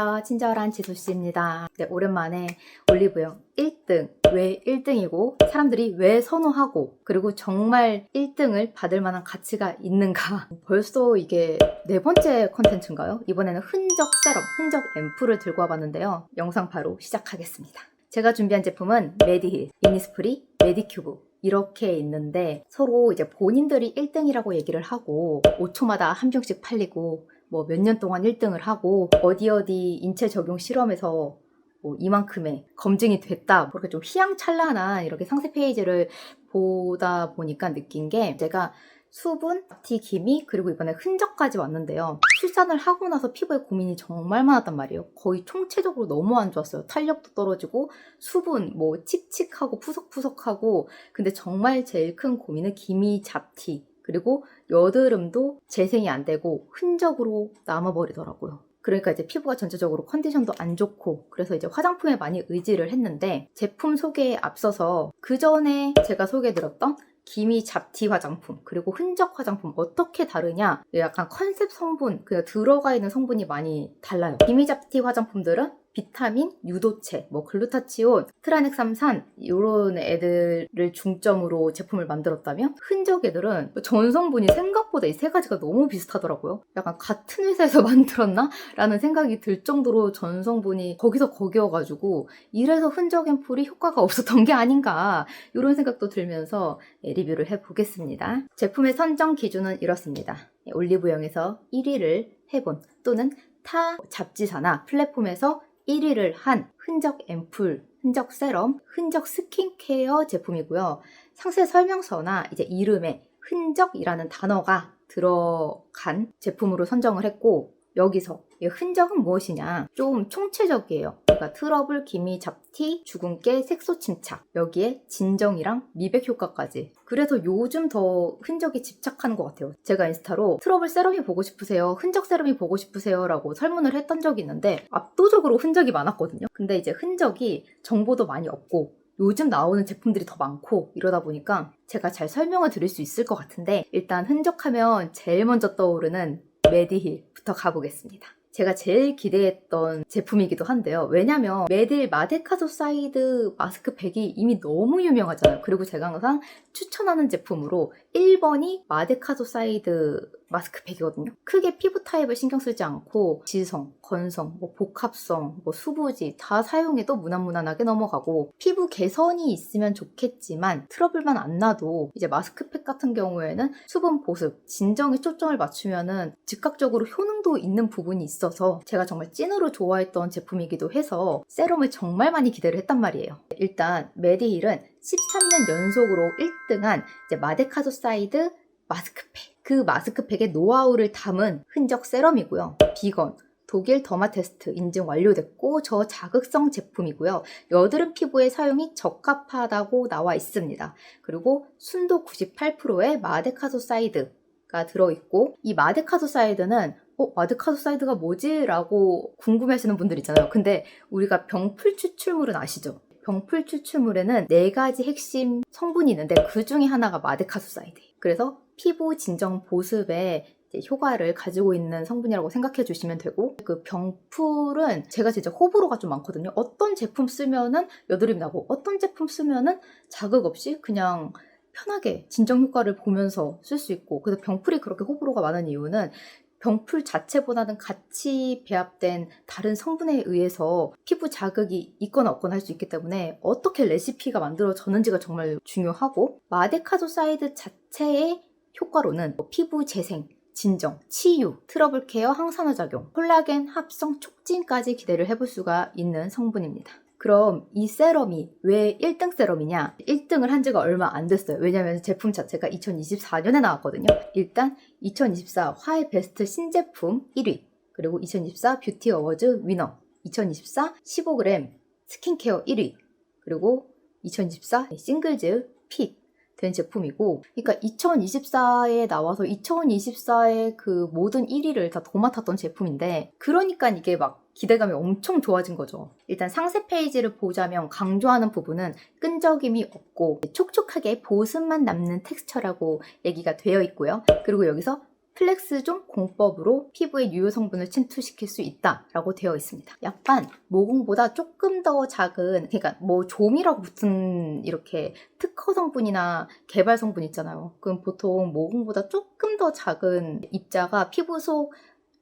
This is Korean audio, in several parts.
안녕하세요. 친절한 지수씨입니다. 네, 오랜만에 올리브영 1등. 왜 1등이고, 사람들이 왜 선호하고, 그리고 정말 1등을 받을 만한 가치가 있는가. 벌써 이게 네 번째 컨텐츠인가요? 이번에는 흔적 세럼, 흔적 앰플을 들고 와봤는데요. 영상 바로 시작하겠습니다. 제가 준비한 제품은 메디힐, 이니스프리, 메디큐브, 이렇게 있는데 서로 이제 본인들이 1등이라고 얘기를 하고 5초마다 한 병씩 팔리고 뭐 몇 년 동안 1등을 하고 어디 어디 인체 적용 실험에서 뭐 이만큼의 검증이 됐다 그렇게 좀 휘황찬란한 이렇게 상세 페이지를 보다 보니까 느낀 게 제가 수분, 티, 기미, 그리고 이번에 흔적까지 왔는데요. 출산을 하고 나서 피부에 고민이 정말 많았단 말이에요. 거의 총체적으로 너무 안 좋았어요. 탄력도 떨어지고, 수분, 뭐, 칙칙하고 푸석푸석하고, 근데 정말 제일 큰 고민은 기미, 잡티, 그리고 여드름도 재생이 안 되고, 흔적으로 남아버리더라고요. 그러니까 이제 피부가 전체적으로 컨디션도 안 좋고 그래서 이제 화장품에 많이 의지를 했는데 제품 소개에 앞서서 그 전에 제가 소개해드렸던 기미 잡티 화장품 그리고 흔적 화장품 어떻게 다르냐 약간 컨셉 성분 그냥 들어가 있는 성분이 많이 달라요 기미 잡티 화장품들은 비타민, 유도체, 뭐 글루타치온, 트라넥삼산 이런 애들을 중점으로 제품을 만들었다면 흔적 애들은 전성분이 생각보다 이 세 가지가 너무 비슷하더라고요. 약간 같은 회사에서 만들었나? 라는 생각이 들 정도로 전성분이 거기서 거기여가지고 이래서 흔적 앰플이 효과가 없었던 게 아닌가 이런 생각도 들면서 예, 리뷰를 해보겠습니다. 제품의 선정 기준은 이렇습니다. 예, 올리브영에서 1위를 해본 또는 타 잡지사나 플랫폼에서 1위를 한 흔적 앰플, 흔적 세럼, 흔적 스킨케어 제품이고요. 상세 설명서나 이제 이름에 흔적이라는 단어가 들어간 제품으로 선정을 했고 여기서 이 흔적은 무엇이냐? 좀 총체적이에요. 그러니까 트러블, 기미, 잡티, 주근깨, 색소 침착 여기에 진정이랑 미백 효과까지. 그래서 요즘 더 흔적에 집착하는 것 같아요. 제가 인스타로 트러블 세럼이 보고 싶으세요? 흔적 세럼이 보고 싶으세요? 라고 설문을 했던 적이 있는데 압도적으로 흔적이 많았거든요. 근데 이제 흔적이 정보도 많이 없고 요즘 나오는 제품들이 더 많고 이러다 보니까 제가 잘 설명을 드릴 수 있을 것 같은데 일단 흔적하면 제일 먼저 떠오르는 메디힐 부터 가보겠습니다. 제가 제일 기대했던 제품이기도 한데요. 왜냐면 메딜 마데카소 사이드 마스크팩이 이미 너무 유명하잖아요. 그리고 제가 항상 추천하는 제품으로 1번이 마데카소 사이드 마스크팩이거든요. 크게 피부 타입을 신경 쓰지 않고 지성, 건성, 뭐 복합성, 뭐 수부지 다 사용해도 무난무난하게 넘어가고 피부 개선이 있으면 좋겠지만 트러블만 안 나도 이제 마스크팩 같은 경우에는 수분 보습, 진정에 초점을 맞추면은 즉각적으로 효능도 있는 부분이 있어서 제가 정말 찐으로 좋아했던 제품이기도 해서 세럼을 정말 많이 기대를 했단 말이에요. 일단 메디힐은 13년 연속으로 1등한 이제 마데카소 사이드 마스크팩. 그 마스크팩의 노하우를 담은 흔적 세럼이고요. 비건, 독일 더마 테스트 인증 완료됐고 저자극성 제품이고요. 여드름 피부에 사용이 적합하다고 나와 있습니다. 그리고 순도 98%의 마데카소사이드가 들어있고 이 마데카소사이드는 어, 마데카소사이드가 뭐지? 라고 궁금해하시는 분들 있잖아요. 근데 우리가 병풀 추출물은 아시죠? 병풀 추출물에는 네 가지 핵심 성분이 있는데 그 중에 하나가 마데카소사이드. 그래서 피부 진정 보습에 효과를 가지고 있는 성분이라고 생각해 주시면 되고 그 병풀은 제가 진짜 호불호가 좀 많거든요. 어떤 제품 쓰면은 여드름이 나고 어떤 제품 쓰면은 자극 없이 그냥 편하게 진정 효과를 보면서 쓸 수 있고 그래서 병풀이 그렇게 호불호가 많은 이유는 병풀 자체보다는 같이 배합된 다른 성분에 의해서 피부 자극이 있거나 없거나 할 수 있기 때문에 어떻게 레시피가 만들어졌는지가 정말 중요하고 마데카소사이드 자체의 효과로는 뭐 피부 재생, 진정, 치유, 트러블 케어, 항산화 작용, 콜라겐 합성 촉진까지 기대를 해볼 수가 있는 성분입니다. 그럼 이 세럼이 왜 1등 세럼이냐? 1등을 한 지가 얼마 안 됐어요. 왜냐면 제품 자체가 2024년에 나왔거든요. 일단 2024 화의 베스트 신제품 1위, 그리고 2024 뷰티 어워즈 위너, 2024 15g 스킨케어 1위, 그리고 2024 싱글즈 핏 된 제품이고, 그러니까 2024에 나와서 2024의 그 모든 1위를 다 도맡았던 제품인데, 그러니까 이게 막 기대감이 엄청 좋아진 거죠. 일단 상세 페이지를 보자면 강조하는 부분은 끈적임이 없고 촉촉하게 보습만 남는 텍스처라고 얘기가 되어 있고요. 그리고 여기서 플렉스존 공법으로 피부에 유효 성분을 침투시킬 수 있다라고 되어 있습니다. 약간 모공보다 조금 더 작은 그러니까 뭐 좀이라고 붙은 이렇게 특허 성분이나 개발 성분 있잖아요. 그럼 보통 모공보다 조금 더 작은 입자가 피부 속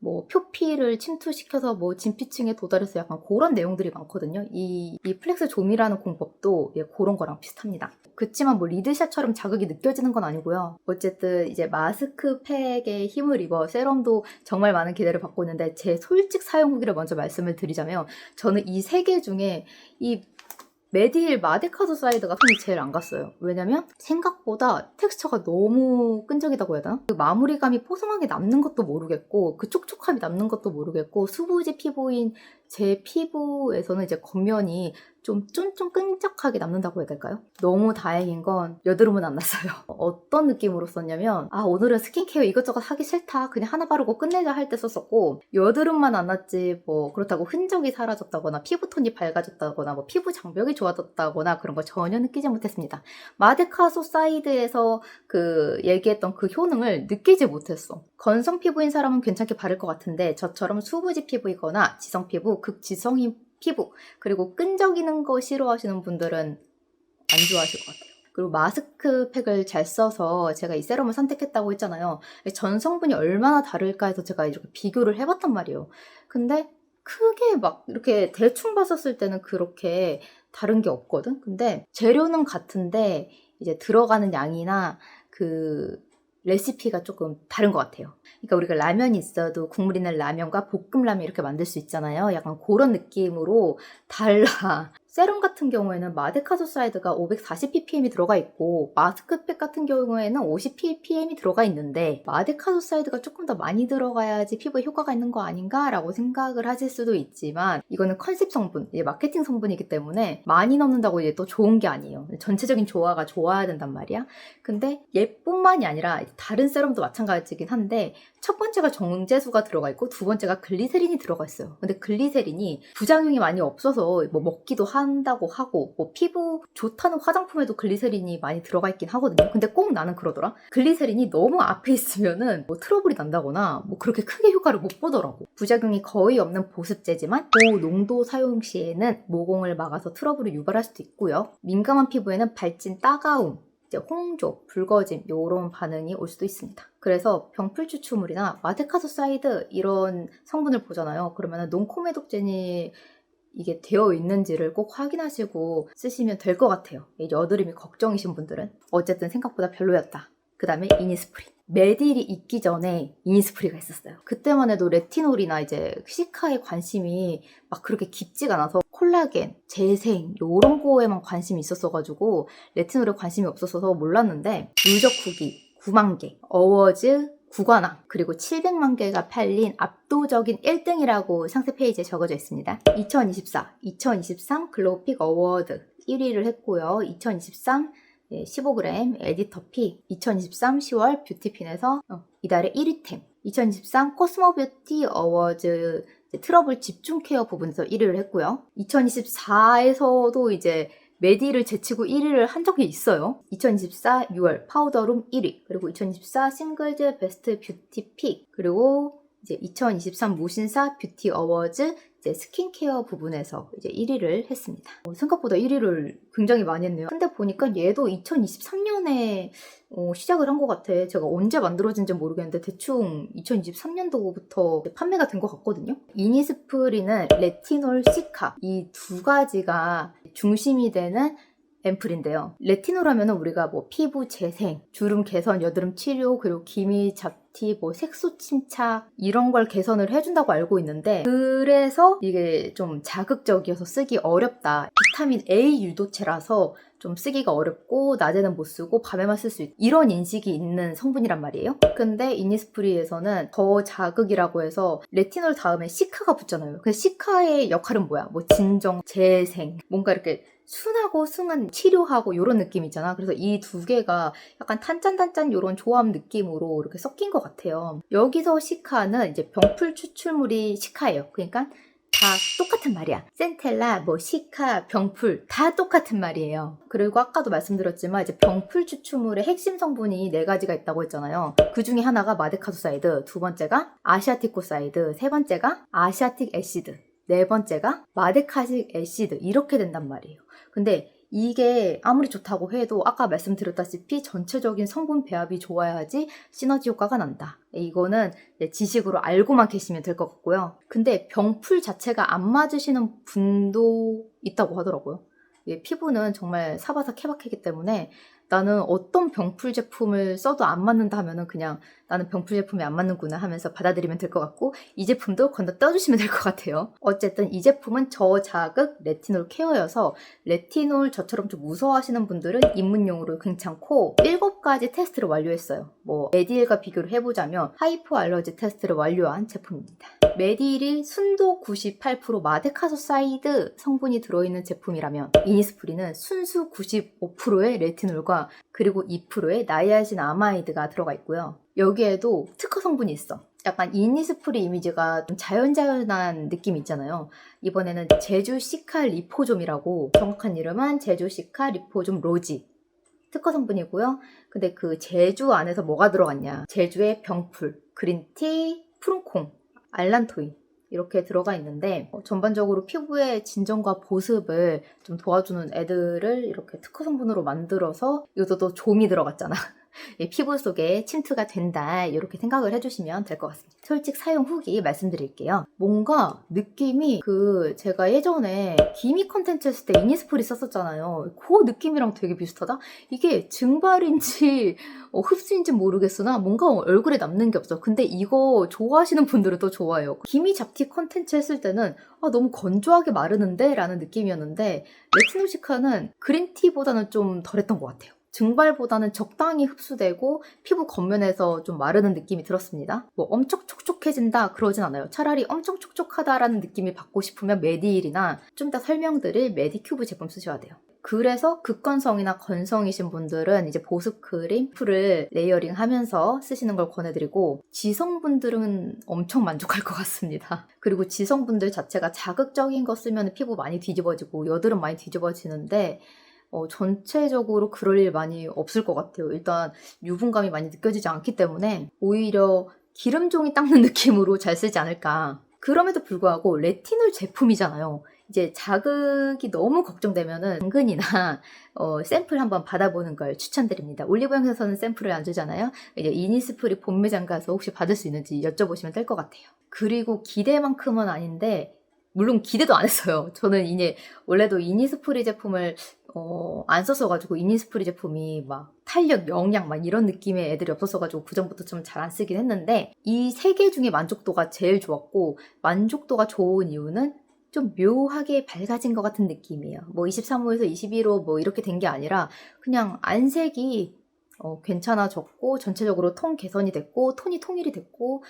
뭐 표피를 침투시켜서 뭐 진피층에 도달해서 약간 그런 내용들이 많거든요. 이, 이 플렉스 좀이라는 공법도 예, 그런 거랑 비슷합니다. 그치만 뭐 리드샷처럼 자극이 느껴지는 건 아니고요. 어쨌든 이제 마스크팩에 힘을 입어 세럼도 정말 많은 기대를 받고 있는데 제 솔직 사용 후기를 먼저 말씀을 드리자면 저는 이 세 개 중에 이 메디힐 마데카드 사이드가 손이 제일 안 갔어요. 왜냐면 생각보다 텍스처가 너무 끈적이다고 해야 되나? 그 마무리감이 뽀송하게 남는 것도 모르겠고 그 촉촉함이 남는 것도 모르겠고 수부지 피부인 제 피부에서는 이제 겉면이 좀 쫀쫀 끈적하게 남는다고 해야 될까요? 너무 다행인 건 여드름은 안 났어요. 어떤 느낌으로 썼냐면 아 오늘은 스킨케어 이것저것 하기 싫다 그냥 하나 바르고 끝내자 할 때 썼었고 여드름만 안 났지 뭐 그렇다고 흔적이 사라졌다거나 피부톤이 밝아졌다거나 뭐 피부 장벽이 좋아졌다거나 그런 거 전혀 느끼지 못했습니다. 마데카소 사이드에서 그 얘기했던 그 효능을 느끼지 못했어. 건성 피부인 사람은 괜찮게 바를 것 같은데 저처럼 수부지 피부이거나 지성 피부, 극지성인 피부 그리고 끈적이는 거 싫어하시는 분들은 안 좋아하실 것 같아요. 그리고 마스크팩을 잘 써서 제가 이 세럼을 선택했다고 했잖아요. 전 성분이 얼마나 다를까 해서 제가 이렇게 비교를 해봤단 말이에요. 근데 크게 막 이렇게 대충 봤었을 때는 그렇게 다른 게 없거든. 근데 재료는 같은데 이제 들어가는 양이나 그 레시피가 조금 다른 것 같아요. 그러니까 우리가 라면이 있어도 국물 있는 라면과 볶음라면 이렇게 만들 수 있잖아요. 약간 그런 느낌으로 달라. 같은 경우에는 마데카소사이드가 540ppm이 들어가 있고 마스크팩 같은 경우에는 50ppm이 들어가 있는데 마데카소사이드가 조금 더 많이 들어가야지 피부에 효과가 있는 거 아닌가라고 생각을 하실 수도 있지만 이거는 컨셉 성분, 마케팅 성분이기 때문에 많이 넣는다고 이제 또 좋은 게 아니에요. 전체적인 조화가 좋아야 된단 말이야. 근데 얘뿐만이 아니라 다른 세럼도 마찬가지긴 한데 첫 번째가 정제수가 들어가 있고 두 번째가 글리세린이 들어가 있어요. 근데 글리세린이 부작용이 많이 없어서 뭐 먹기도 한다고 하고 뭐 피부 좋다는 화장품에도 글리세린이 많이 들어가 있긴 하거든요. 근데 꼭 나는 그러더라. 글리세린이 너무 앞에 있으면은 뭐 트러블이 난다거나 뭐 그렇게 크게 효과를 못 보더라고. 부작용이 거의 없는 보습제지만 고농도 사용 시에는 모공을 막아서 트러블을 유발할 수도 있고요. 민감한 피부에는 발진 따가움, 이제 홍조, 붉어짐 이런 반응이 올 수도 있습니다. 그래서 병풀 추출물이나 마데카소사이드 이런 성분을 보잖아요. 그러면 논코메독제니 이게 되어 있는지를 꼭 확인하시고 쓰시면 될 것 같아요. 여드름이 걱정이신 분들은 어쨌든 생각보다 별로였다. 그 다음에 이니스프린. 메딜이 있기 전에 이니스프리가 있었어요. 그때만 해도 레티놀이나 이제 시카에 관심이 막 그렇게 깊지가 않아서 콜라겐, 재생 요런 거에만 관심이 있었어가지고 레티놀에 관심이 없었어서 몰랐는데 누적 후기 9만 개, 어워즈 9관왕, 그리고 700만 개가 팔린 압도적인 1등이라고 상세 페이지에 적어져 있습니다. 2024, 2023 글로우픽 어워드 1위를 했고요. 2023 15g 에디터피 2023 10월 뷰티핀에서 어, 이달의 1위템 2023 코스모 뷰티 어워즈 트러블 집중 케어 부분에서 1위를 했고요. 2024에서도 이제 메디를 제치고 1위를 한 적이 있어요. 2024 6월 파우더룸 1위, 그리고 2024 싱글즈 베스트 뷰티 픽, 그리고 이제 2023 무신사 뷰티 어워즈 이제 스킨케어 부분에서 이제 1위를 했습니다. 어, 생각보다 1위를 굉장히 많이 했네요. 근데 보니까 얘도 2023년에 어, 시작을 한 것 같아. 제가 언제 만들어진지 모르겠는데 대충 2023년도부터 판매가 된 것 같거든요. 이니스프리는 레티놀 시카 이 두 가지가 중심이 되는 앰플인데요. 레티놀 하면은 우리가 뭐 피부 재생, 주름 개선, 여드름 치료, 그리고 기미 잡티, 뭐 색소 침착 이런 걸 개선을 해준다고 알고 있는데 그래서 이게 좀 자극적이어서 쓰기 어렵다. 비타민 A 유도체라서 좀 쓰기가 어렵고 낮에는 못 쓰고 밤에만 쓸 수 있다. 이런 인식이 있는 성분이란 말이에요. 근데 이니스프리에서는 더 자극이라고 해서 레티놀 다음에 시카가 붙잖아요. 그 시카의 역할은 뭐야? 뭐 진정, 재생, 뭔가 이렇게 순하고 승한 치료하고 이런 느낌 있잖아. 그래서 이 두 개가 약간 탄짠탄짠 이런 조합 느낌으로 이렇게 섞인 것 같아요. 여기서 시카는 이제 병풀 추출물이 시카예요. 그러니까 다 똑같은 말이야. 센텔라, 뭐 시카, 병풀 다 똑같은 말이에요. 그리고 아까도 말씀드렸지만 이제 병풀 추출물의 핵심 성분이 네 가지가 있다고 했잖아요. 그 중에 하나가 마데카소사이드, 두 번째가 아시아티코사이드, 세 번째가 아시아틱 애시드, 네 번째가 마데카식 애시드 이렇게 된단 말이에요. 근데 이게 아무리 좋다고 해도 아까 말씀드렸다시피 전체적인 성분 배합이 좋아야지 시너지 효과가 난다. 이거는 지식으로 알고만 계시면 될 것 같고요. 근데 병풀 자체가 안 맞으시는 분도 있다고 하더라고요. 예, 피부는 정말 사바사 케바케기 때문에 나는 어떤 병풀 제품을 써도 안 맞는다 하면은 그냥 나는 병풀 제품이 안 맞는구나 하면서 받아들이면 될 것 같고 이 제품도 건너 떠주시면 될 것 같아요. 어쨌든 이 제품은 저자극 레티놀 케어여서 레티놀 저처럼 좀 무서워하시는 분들은 입문용으로 괜찮고 7가지 테스트를 완료했어요. 뭐 메디일과 비교를 해보자면 하이포 알러지 테스트를 완료한 제품입니다. 메디일이 순도 98% 마데카소사이드 성분이 들어있는 제품이라면 이니스프리는 순수 95%의 레티놀과 그리고 2%의 나이아신 아마이드가 들어가 있고요. 여기에도 특허 성분이 있어. 약간 이니스프리 이미지가 좀 자연자연한 느낌이 있잖아요. 이번에는 제주 시카 리포좀이라고 정확한 이름은 제주 시카 리포좀 로지 특허 성분이고요. 근데 그 제주 안에서 뭐가 들어갔냐? 제주의 병풀, 그린티, 푸른콩, 알란토인 이렇게 들어가 있는데 어, 전반적으로 피부의 진정과 보습을 좀 도와주는 애들을 이렇게 특허 성분으로 만들어서 이것도 좀이 들어갔잖아. 이 피부 속에 침투가 된다 이렇게 생각을 해주시면 될 것 같습니다. 솔직 사용 후기 말씀드릴게요. 뭔가 느낌이 그 제가 예전에 기미 컨텐츠 했을 때 이니스프리 썼었잖아요. 그 느낌이랑 되게 비슷하다. 이게 증발인지 어, 흡수인지 모르겠으나 뭔가 얼굴에 남는 게 없어. 근데 이거 좋아하시는 분들은 또 좋아해요. 기미 잡티 컨텐츠 했을 때는 아, 너무 건조하게 마르는데? 라는 느낌이었는데 레티노시카는 그린티보다는 좀 덜했던 것 같아요. 증발보다는 적당히 흡수되고 피부 겉면에서 좀 마르는 느낌이 들었습니다. 뭐 엄청 촉촉해진다 그러진 않아요. 차라리 엄청 촉촉하다라는 느낌이 받고 싶으면 메디일이나 좀 이따 설명드릴 메디큐브 제품 쓰셔야 돼요. 그래서 극건성이나 건성이신 분들은 이제 보습 크림, 풀을 레이어링 하면서 쓰시는 걸 권해드리고 지성분들은 엄청 만족할 것 같습니다. 그리고 지성분들 자체가 자극적인 거 쓰면 피부 많이 뒤집어지고 여드름 많이 뒤집어지는데 어, 전체적으로 그럴 일 많이 없을 것 같아요. 일단 유분감이 많이 느껴지지 않기 때문에 오히려 기름종이 닦는 느낌으로 잘 쓰지 않을까. 그럼에도 불구하고 레티놀 제품이잖아요. 이제 자극이 너무 걱정되면은 당근이나 어, 샘플 한번 받아보는 걸 추천드립니다. 올리브영에서는 샘플을 안 주잖아요. 이제 이니스프리 본매장 가서 혹시 받을 수 있는지 여쭤보시면 될 것 같아요. 그리고 기대만큼은 아닌데 물론 기대도 안 했어요. 저는 이제 원래도 이니스프리 제품을 어, 안 썼어가지고 이니스프리 제품이 막 탄력, 영양 막 이런 느낌의 애들이 없었어가지고 그 전부터 좀 잘 안 쓰긴 했는데 이 세 개 중에 만족도가 제일 좋았고 만족도가 좋은 이유는 좀 묘하게 밝아진 것 같은 느낌이에요. 뭐 23호에서 21호 뭐 이렇게 된 게 아니라 그냥 안색이 어, 괜찮아졌고 전체적으로 톤 개선이 됐고 톤이 통일이 됐고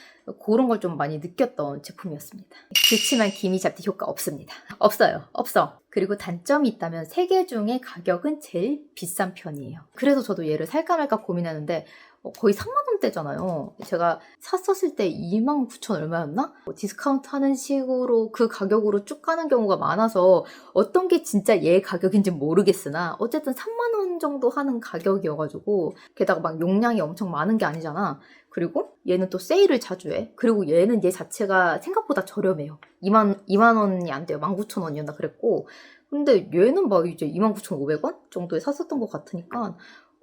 그런 걸 좀 많이 느꼈던 제품이었습니다. 그렇지만 기미 잡티 효과 없습니다. 없어요. 없어. 그리고 단점이 있다면 세 개 중에 가격은 제일 비싼 편이에요. 그래서 저도 얘를 살까 말까 고민하는데 어, 거의 3만 원대잖아요. 제가 샀었을 때 2만 9천 얼마였나? 뭐 디스카운트 하는 식으로 그 가격으로 쭉 가는 경우가 많아서 어떤 게 진짜 얘 가격인지 모르겠으나 어쨌든 3만 원 정도 하는 가격이어가지고 게다가 막 용량이 엄청 많은 게 아니잖아. 그리고 얘는 또 세일을 자주 해. 그리고 얘는 얘 자체가 생각보다 저렴해요. 2만, 2만 원이 안 돼요. 19,000원이었나 그랬고. 근데 얘는 막 이제 29,500원 정도에 샀었던 것 같으니까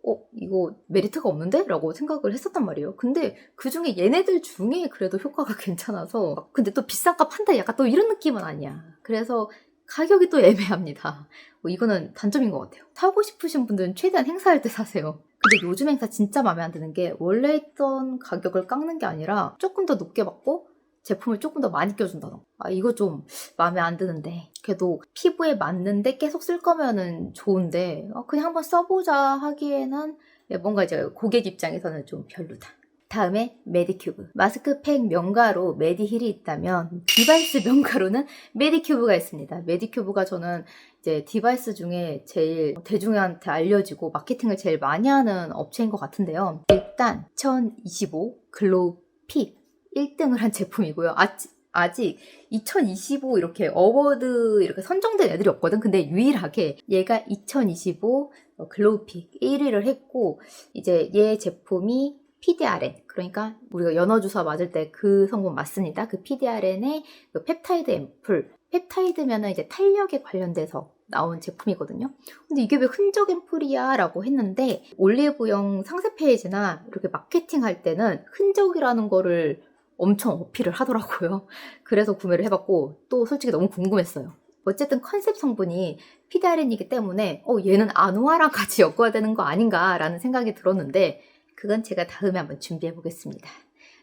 어, 이거 메리트가 없는데? 라고 생각을 했었단 말이에요. 근데 그 중에 얘네들 중에 그래도 효과가 괜찮아서, 근데 또 비싼 값 한다? 약간 또 이런 느낌은 아니야. 그래서 가격이 또 애매합니다. 뭐 이거는 단점인 것 같아요. 사고 싶으신 분들은 최대한 행사할 때 사세요. 근데 요즘 행사 진짜 마음에 안 드는 게 원래 있던 가격을 깎는 게 아니라 조금 더 높게 받고 제품을 조금 더 많이 껴준다던가. 아, 이거 좀 마음에 안 드는데. 그래도 피부에 맞는데 계속 쓸 거면은 좋은데, 어, 그냥 한번 써보자 하기에는 뭔가 이제 고객 입장에서는 좀 별로다. 다음에 메디큐브. 마스크팩 명가로 메디힐이 있다면 디바이스 명가로는 메디큐브가 있습니다. 메디큐브가 저는 이제 디바이스 중에 제일 대중한테 알려지고 마케팅을 제일 많이 하는 업체인 것 같은데요. 일단 1025 글로우 픽 1등을 한 제품이고요. 아, 아직 2025 이렇게 어워드 이렇게 선정된 애들이 없거든. 근데 유일하게 얘가 2025 어, 글로우픽 1위를 했고 이제 얘 제품이 PDRN 그러니까 우리가 연어 주사 맞을 때 그 성분 맞습니다. 그 PDRN의 그 펩타이드 앰플 펩타이드면은 이제 탄력에 관련돼서 나온 제품이거든요. 근데 이게 왜 흔적 앰플이야? 라고 했는데 올리브영 상세 페이지나 이렇게 마케팅 할 때는 흔적이라는 거를 엄청 어필을 하더라고요. 그래서 구매를 해봤고 또 솔직히 너무 궁금했어요. 어쨌든 컨셉 성분이 PDRN이기 때문에 어, 얘는 아노아랑 같이 엮어야 되는 거 아닌가라는 생각이 들었는데 그건 제가 다음에 한번 준비해 보겠습니다.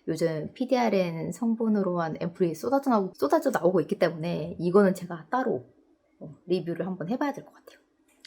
요즘 PDRN 성분으로만 앰플이 쏟아져 나오고, 쏟아져 나오고 있기 때문에 이거는 제가 따로 어, 리뷰를 한번 해봐야 될 것 같아요.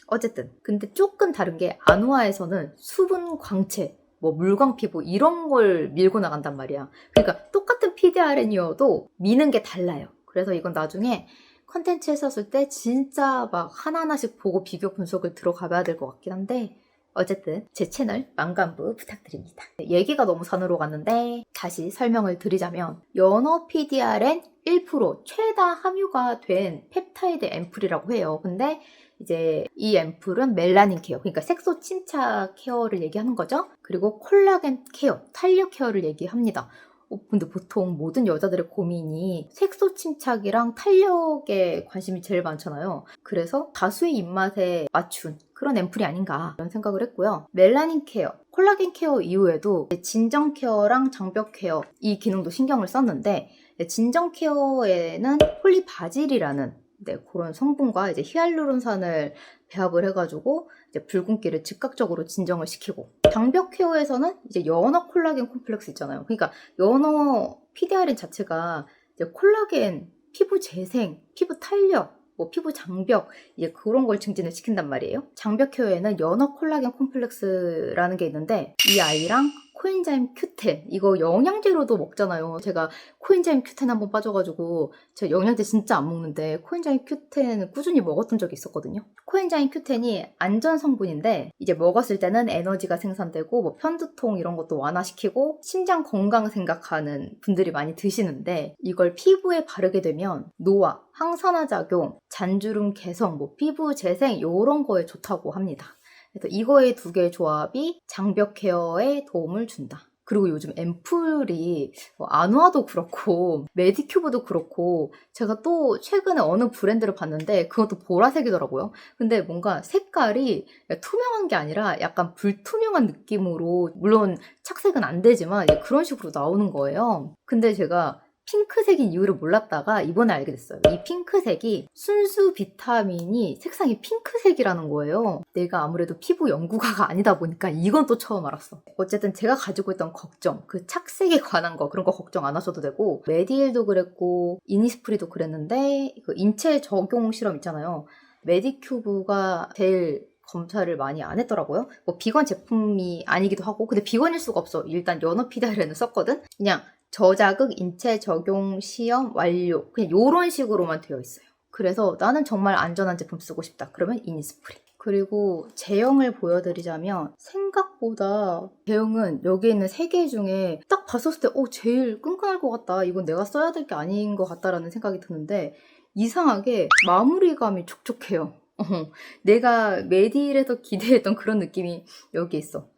어쨌든 근데 조금 다른 게 아노아에서는 수분 광채 뭐 물광 피부 이런 걸 밀고 나간단 말이야. 그러니까 똑같은 PDRN이어도 미는 게 달라요. 그래서 이건 나중에 컨텐츠 했었을 때 진짜 막 하나하나씩 보고 비교 분석을 들어가봐야 될 것 같긴 한데 어쨌든 제 채널 망간부 부탁드립니다. 얘기가 너무 산으로 갔는데 다시 설명을 드리자면 연어 PDRN 1% 최다 함유가 된 펩타이드 앰플이라고 해요. 근데 이제 이 앰플은 멜라닌 케어, 그러니까 색소 침착 케어를 얘기하는 거죠. 그리고 콜라겐 케어, 탄력 케어를 얘기합니다. 어, 근데 보통 모든 여자들의 고민이 색소 침착이랑 탄력에 관심이 제일 많잖아요. 그래서 다수의 입맛에 맞춘 그런 앰플이 아닌가 이런 생각을 했고요. 멜라닌 케어, 콜라겐 케어 이후에도 진정 케어랑 장벽 케어 이 기능도 신경을 썼는데 진정 케어에는 폴리바질이라는 네, 그런 성분과 이제 히알루론산을 배합을 해가지고 이제 붉은기를 즉각적으로 진정을 시키고 장벽 케어에서는 이제 연어 콜라겐 콤플렉스 있잖아요. 그러니까 연어 PDRN 자체가 이제 콜라겐, 피부 재생, 피부 탄력, 뭐 피부 장벽 이제 그런 걸 증진을 시킨단 말이에요. 장벽 케어에는 연어 콜라겐 콤플렉스라는 게 있는데 이 아이랑 코엔자임 Q10 이거 영양제로도 먹잖아요. 제가 코엔자임 Q10 한번 빠져가지고 제가 영양제 진짜 안 먹는데 코엔자임 Q10 꾸준히 먹었던 적이 있었거든요. 코엔자임 Q10이 안전 성분인데 이제 먹었을 때는 에너지가 생산되고 뭐 편두통 이런 것도 완화시키고 심장 건강 생각하는 분들이 많이 드시는데 이걸 피부에 바르게 되면 노화, 항산화 작용, 잔주름 개선, 뭐 피부 재생 이런 거에 좋다고 합니다. 그래서 이거의 두 개의 조합이 장벽 케어에 도움을 준다. 그리고 요즘 앰플이 뭐 아누아도 그렇고 메디큐브도 그렇고 제가 또 최근에 어느 브랜드를 봤는데 그것도 보라색이더라고요. 근데 뭔가 색깔이 투명한 게 아니라 약간 불투명한 느낌으로 물론 착색은 안 되지만 그런 식으로 나오는 거예요. 근데 제가 핑크색인 이유를 몰랐다가 이번에 알게 됐어요. 이 핑크색이 순수 비타민이 색상이 핑크색이라는 거예요. 내가 아무래도 피부 연구가가 아니다 보니까 이건 또 처음 알았어. 어쨌든 제가 가지고 있던 걱정, 그 착색에 관한 거 그런 거 걱정 안 하셔도 되고 메디힐도 그랬고 이니스프리도 그랬는데 그 인체 적용 실험 있잖아요. 메디큐브가 제일 검사를 많이 안 했더라고요. 뭐 비건 제품이 아니기도 하고 근데 비건일 수가 없어. 일단 연어 피다이렌을 썼거든. 그냥 저자극 인체 적용 시험 완료. 그냥 이런 식으로만 되어 있어요. 그래서 나는 정말 안전한 제품 쓰고 싶다. 그러면 이니스프리. 그리고 제형을 보여드리자면 생각보다 제형은 여기 있는 세 개 중에 딱 봤었을 때 어, 제일 끈끈할 것 같다. 이건 내가 써야 될 게 아닌 것 같다라는 생각이 드는데 이상하게 마무리감이 촉촉해요. 어, 내가 메디일에서 기대했던 그런 느낌이 여기 있어.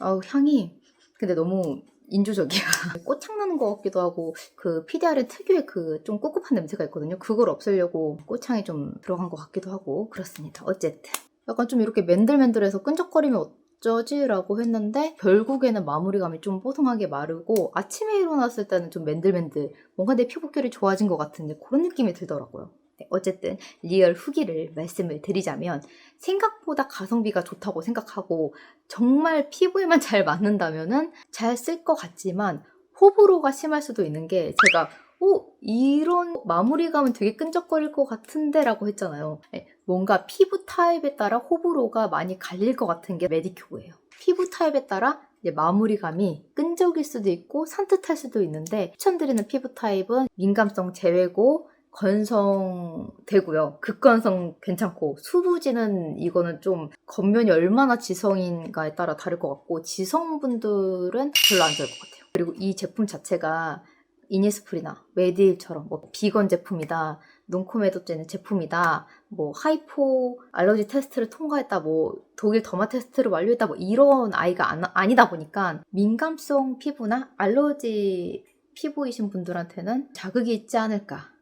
아우 향이 근데 너무 인주적이야. 꽃향 나는 것 같기도 하고 그 PDR의 특유의 그 좀 꿉꿉한 냄새가 있거든요. 그걸 없애려고 꽃향이 좀 들어간 것 같기도 하고 그렇습니다. 어쨌든 약간 좀 이렇게 맨들맨들해서 끈적거리면 어쩌지라고 했는데 결국에는 마무리감이 좀 뽀송하게 마르고 아침에 일어났을 때는 좀 맨들맨들 뭔가 내 피부결이 좋아진 것 같은데 그런 느낌이 들더라고요. 네, 어쨌든 리얼 후기를 말씀을 드리자면 생각보다 가성비가 좋다고 생각하고 정말 피부에만 잘 맞는다면은 잘 쓸 것 같지만 호불호가 심할 수도 있는 게 제가 오 이런 마무리감은 되게 끈적거릴 것 같은데 라고 했잖아요. 네, 뭔가 피부 타입에 따라 호불호가 많이 갈릴 것 같은 게 메디큐브예요. 피부 타입에 따라 마무리감이 끈적일 수도 있고 산뜻할 수도 있는데 추천드리는 피부 타입은 민감성 제외고 건성 되고요. 극건성 괜찮고 수부지는 이거는 좀 겉면이 얼마나 지성인가에 따라 다를 것 같고 지성분들은 별로 안 좋을 것 같아요. 그리고 이 제품 자체가 이니스프리나 메디일처럼 뭐 비건 제품이다, 논코메도제는 제품이다, 뭐 하이포 알러지 테스트를 통과했다, 뭐 독일 더마 테스트를 완료했다, 뭐 이런 아이가 안- 아니다 보니까 민감성 피부나 알러지 피부이신 분들한테는 자극이 있지 않을까.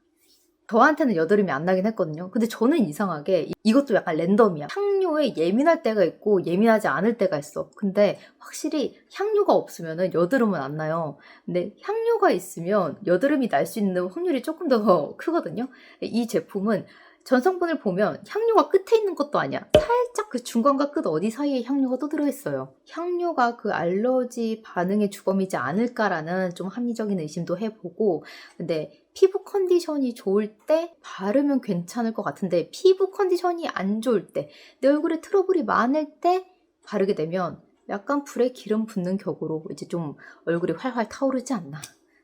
저한테는 여드름이 안 나긴 했거든요. 근데 저는 이상하게 이- 이것도 약간 랜덤이야. 향료에 예민할 때가 있고 예민하지 않을 때가 있어. 근데 확실히 향료가 없으면 여드름은 안 나요. 근데 향료가 있으면 여드름이 날 수 있는 확률이 조금 더 크거든요. 이 제품은 전성분을 보면 향료가 끝에 있는 것도 아니야. 살짝 그 중간과 끝 어디 사이에 향료가 또 들어있어요. 향료가 그 알러지 반응의 주범이지 않을까라는 좀 합리적인 의심도 해보고 근데 피부 컨디션이 좋을 때 바르면 괜찮을 것 같은데 피부 컨디션이 안 좋을 때 내 얼굴에 트러블이 많을 때 바르게 되면 약간 불에 기름 붓는 격으로 이제 좀 얼굴이 활활 타오르지 않나.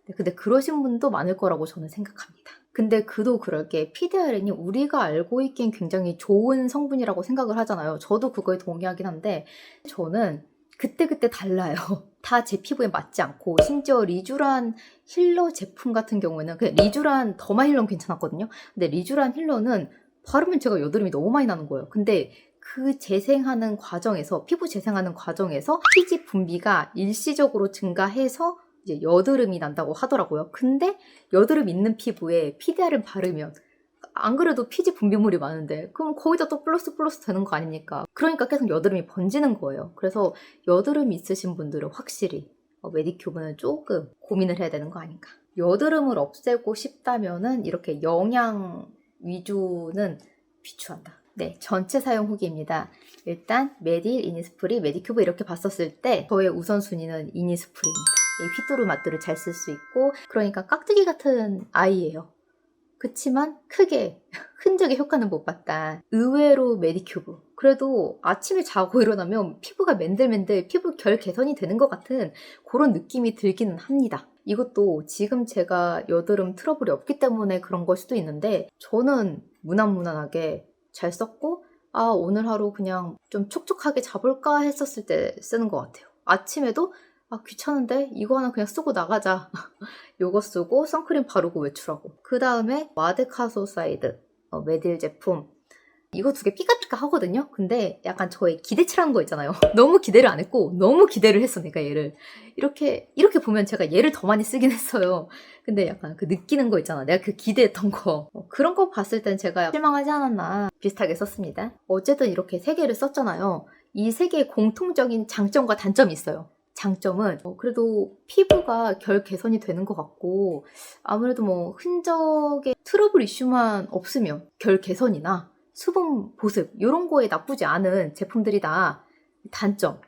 네, 근데 그러신 분도 많을 거라고 저는 생각합니다. 근데 그도 그럴 게 PDRN이 우리가 알고 있기엔 굉장히 좋은 성분이라고 생각을 하잖아요. 저도 그거에 동의하긴 한데 저는 그때그때 달라요. 다 제 피부에 맞지 않고 심지어 리쥬란 힐러 제품 같은 경우에는 그냥 리쥬란 더마 힐러는 괜찮았거든요. 근데 리쥬란 힐러는 바르면 제가 여드름이 너무 많이 나는 거예요. 근데 그 재생하는 과정에서 피부 재생하는 과정에서 피지 분비가 일시적으로 증가해서 이제 여드름이 난다고 하더라고요. 근데 여드름 있는 피부에 PDR을 바르면 안 그래도 피지 분비물이 많은데 그럼 거기다 또 플러스 플러스 되는 거 아닙니까? 그러니까 계속 여드름이 번지는 거예요. 그래서 여드름 있으신 분들은 확실히 어, 메디큐브는 조금 고민을 해야 되는 거 아닌가. 여드름을 없애고 싶다면은 이렇게 영양 위주는 비추한다. 네, 전체 사용 후기입니다. 일단 메딜, 이니스프리, 메디큐브 이렇게 봤었을 때 저의 우선순위는 이니스프리입니다. 이 휘뚜루 맛들을 잘쓸 수 있고 그러니까 깍두기 같은 아이예요. 그치만 크게 흔적의 효과는 못 봤다. 의외로 메디큐브. 그래도 아침에 자고 일어나면 피부가 맨들맨들 피부 결 개선이 되는 것 같은 그런 느낌이 들기는 합니다. 이것도 지금 제가 여드름 트러블이 없기 때문에 그런 걸 수도 있는데 저는 무난무난하게 잘 썼고 아 오늘 하루 그냥 좀 촉촉하게 잡을까 했었을 때 쓰는 것 같아요. 아침에도 아 귀찮은데? 이거 하나 그냥 쓰고 나가자. 요거 쓰고 선크림 바르고 외출하고. 그 다음에 와드카소사이드 어, 메딜 제품. 이거 두 개 삐까삐까 하거든요? 근데 약간 저의 기대치라는 거 있잖아요. 너무 기대를 안 했고 너무 기대를 했어 내가 얘를. 이렇게 이렇게 보면 제가 얘를 더 많이 쓰긴 했어요. 근데 약간 그 느끼는 거 있잖아. 내가 그 기대했던 거. 어, 그런 거 봤을 땐 제가 실망하지 않았나 비슷하게 썼습니다. 어쨌든 이렇게 세 개를 썼잖아요. 이 세 개의 공통적인 장점과 단점이 있어요 장점은 어, 그래도 피부가 결 개선이 되는 것 같고 아무래도 뭐 흔적의 트러블 이슈만 없으면 결 개선이나 수분 보습 이런 거에 나쁘지 않은 제품들이다. 단점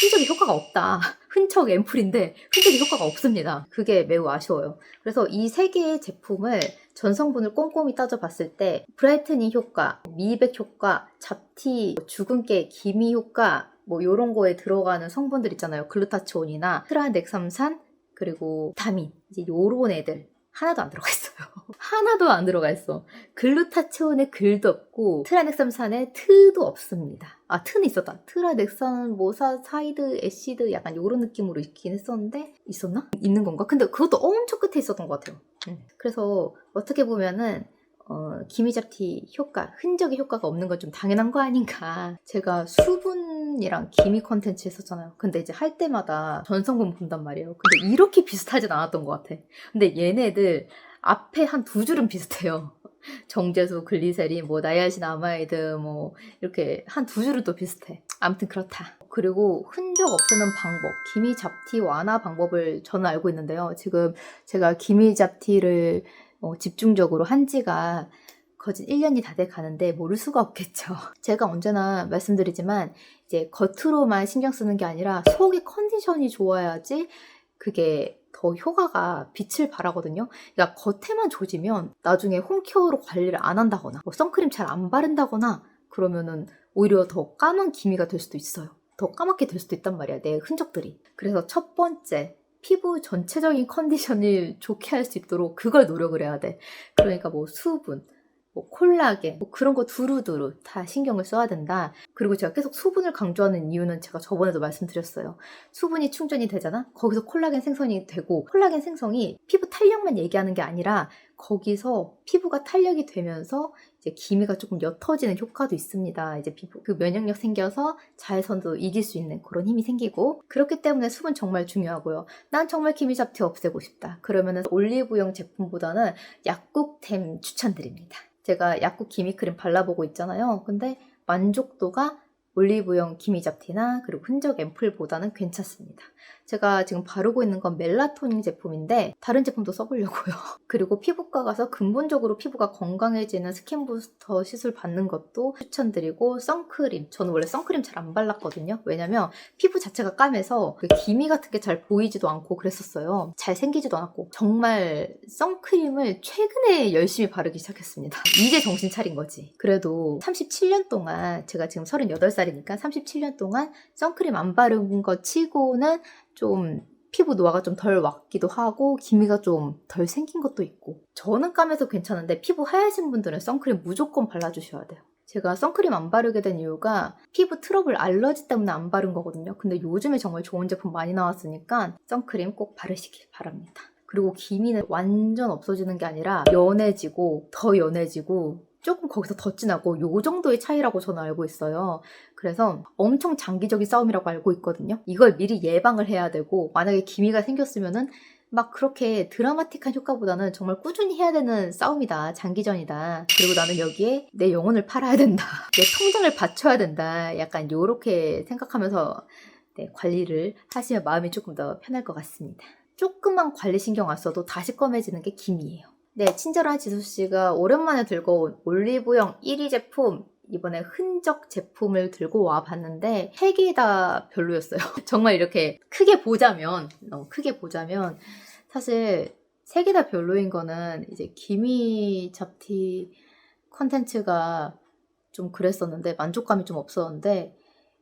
흔적의 효과가 없다. 흔적 앰플인데 흔적의 효과가 없습니다. 그게 매우 아쉬워요. 그래서 이 세 개의 제품을 전성분을 꼼꼼히 따져봤을 때 브라이트닝 효과, 미백 효과, 잡티, 주근깨, 기미 효과 뭐 이런 거에 들어가는 성분들 있잖아요. 글루타치온이나 트라넥삼산 그리고 비타민 이제 요런 애들 하나도 안 들어가 있어요. 하나도 안 들어가 있어. 글루타치온에 글도 없고 트라넥삼산에 트도 없습니다. 아 트는 있었다. 트라넥산 모사 사이드 애시드 약간 요런 느낌으로 있긴 했었는데 있었나? 있는 건가? 근데 그것도 엄청 끝에 있었던 것 같아요. 음. 그래서 어떻게 보면은 어, 기미잡티 효과, 흔적의 효과가 없는 건 좀 당연한 거 아닌가. 제가 수분 이랑 기미 컨텐츠 했었잖아요. 근데 이제 할 때마다 전성분 본단 말이에요. 근데 이렇게 비슷하진 않았던 것 같아. 근데 얘네들 앞에 한 두 줄은 비슷해요. 정제수, 글리세린, 뭐 나이아신 아마이드, 뭐 이렇게 한 두 줄은 또 비슷해. 아무튼 그렇다. 그리고 흔적 없애는 방법, 기미 잡티 완화 방법을 저는 알고 있는데요. 지금 제가 기미 잡티를 어, 집중적으로 한 지가 거진 1년이 다 돼 가는데 모를 수가 없겠죠. 제가 언제나 말씀드리지만 이제 겉으로만 신경 쓰는 게 아니라 속의 컨디션이 좋아야지 그게 더 효과가 빛을 발하거든요. 그러니까 겉에만 조지면 나중에 홈케어로 관리를 안 한다거나 뭐 선크림 잘 안 바른다거나 그러면은 오히려 더 까만 기미가 될 수도 있어요. 더 까맣게 될 수도 있단 말이야, 내 흔적들이. 그래서 첫 번째, 피부 전체적인 컨디션을 좋게 할 수 있도록 그걸 노력을 해야 돼. 그러니까 뭐 수분, 뭐 콜라겐 뭐 그런 거 두루두루 다 신경을 써야 된다. 그리고 제가 계속 수분을 강조하는 이유는 제가 저번에도 말씀드렸어요. 수분이 충전이 되잖아? 거기서 콜라겐 생성이 되고 콜라겐 생성이 피부 탄력만 얘기하는 게 아니라 거기서 피부가 탄력이 되면서 이제 기미가 조금 옅어지는 효과도 있습니다. 이제 피부 그 면역력 생겨서 자외선도 이길 수 있는 그런 힘이 생기고 그렇기 때문에 수분 정말 중요하고요. 난 정말 기미 잡티 없애고 싶다. 그러면은 올리브영 제품보다는 약국템 추천드립니다. 제가 약국 기미 크림 발라보고 있잖아요. 근데 만족도가 올리브영 기미 잡티나 그리고 흔적 앰플보다는 괜찮습니다. 제가 지금 바르고 있는 건 멜라토닌 제품인데 다른 제품도 써보려고요. 그리고 피부과 가서 근본적으로 피부가 건강해지는 스킨 부스터 시술 받는 것도 추천드리고 선크림 저는 원래 선크림 잘 안 발랐거든요. 왜냐면 피부 자체가 까매서 그 기미 같은 게 잘 보이지도 않고 그랬었어요. 잘 생기지도 않았고 정말 선크림을 최근에 열심히 바르기 시작했습니다. 이제 정신 차린 거지. 그래도 37년 동안 제가 지금 38살이니까 37년 동안 선크림 안 바른 거 치고는 좀 피부 노화가 좀 덜 왔기도 하고 기미가 좀 덜 생긴 것도 있고 저는 까매서 괜찮은데 피부 하얘진 분들은 선크림 무조건 발라주셔야 돼요. 제가 선크림 안 바르게 된 이유가 피부 트러블 알러지 때문에 안 바른 거거든요. 근데 요즘에 정말 좋은 제품 많이 나왔으니까 선크림 꼭 바르시길 바랍니다. 그리고 기미는 완전 없어지는 게 아니라 연해지고 더 연해지고 조금 거기서 더 진하고 요 정도의 차이라고 저는 알고 있어요. 그래서 엄청 장기적인 싸움이라고 알고 있거든요. 이걸 미리 예방을 해야 되고 만약에 기미가 생겼으면은 막 그렇게 드라마틱한 효과보다는 정말 꾸준히 해야 되는 싸움이다. 장기전이다. 그리고 나는 여기에 내 영혼을 팔아야 된다. 내 통장을 바쳐야 된다. 약간 요렇게 생각하면서 네, 관리를 하시면 마음이 조금 더 편할 것 같습니다. 조금만 관리 신경 안 써도 다시 검해지는 게 기미예요. 네, 친절한 지수 씨가 오랜만에 들고 온 올리브영 1위 제품 이번에 흔적 제품을 들고 와 봤는데 세개다 별로였어요. 정말 이렇게 크게 보자면 어, 크게 보자면 사실 세개다 별로인 거는 이제 기미 잡티 컨텐츠가 좀 그랬었는데 만족감이 좀 없었는데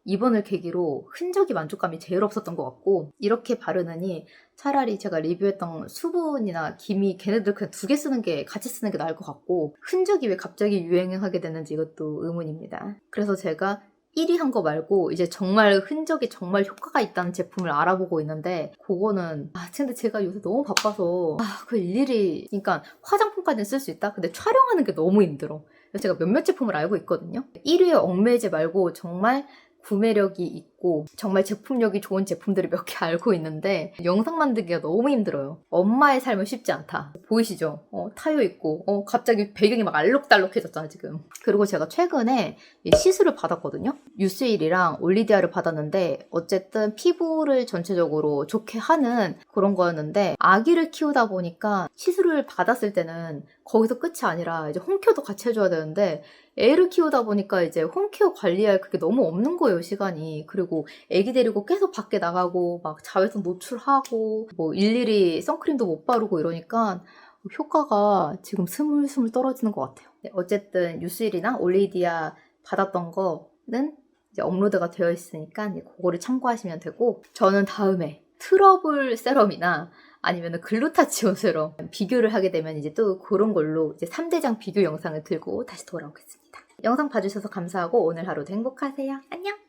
이번을 계기로 흔적이 만족감이 제일 없었던 것 같고 이렇게 바르느니 차라리 제가 리뷰했던 수분이나 기미 걔네들 그냥 두 개 쓰는 게 같이 쓰는 게 나을 것 같고 흔적이 왜 갑자기 유행하게 됐는지 이것도 의문입니다. 그래서 제가 1위 한 거 말고 이제 정말 흔적이 정말 효과가 있다는 제품을 알아보고 있는데 그거는 아 근데 제가 요새 너무 바빠서 아그 일일이 그러니까 화장품까지는 쓸 수 있다? 근데 촬영하는 게 너무 힘들어. 제가 몇몇 제품을 알고 있거든요. 1위의 얽매제 말고 정말 구매력이 있고 정말 제품력이 좋은 제품들을 몇 개 알고 있는데 영상 만들기가 너무 힘들어요. 엄마의 삶은 쉽지 않다. 보이시죠? 어, 타요 있고 어, 갑자기 배경이 막 알록달록해졌잖아 지금. 그리고 제가 최근에 시술을 받았거든요. 유스일이랑 올리디아를 받았는데 어쨌든 피부를 전체적으로 좋게 하는 그런 거였는데 아기를 키우다 보니까 시술을 받았을 때는 거기서 끝이 아니라 이제 홈케어도 같이 해줘야 되는데 애를 키우다 보니까 이제 홈케어 관리할 그게 너무 없는 거예요, 시간이. 그리고 애기 데리고 계속 밖에 나가고, 막 자외선 노출하고, 뭐 일일이 선크림도 못 바르고 이러니까 효과가 지금 스물스물 떨어지는 것 같아요. 네, 어쨌든 유스일이나 올리디아 받았던 거는 이제 업로드가 되어 있으니까 그거를 참고하시면 되고, 저는 다음에 트러블 세럼이나 아니면 글루타치온 세럼 비교를 하게 되면 이제 또 그런 걸로 이제 3대장 비교 영상을 들고 다시 돌아오겠습니다. 영상 봐주셔서 감사하고 오늘 하루도 행복하세요. 안녕!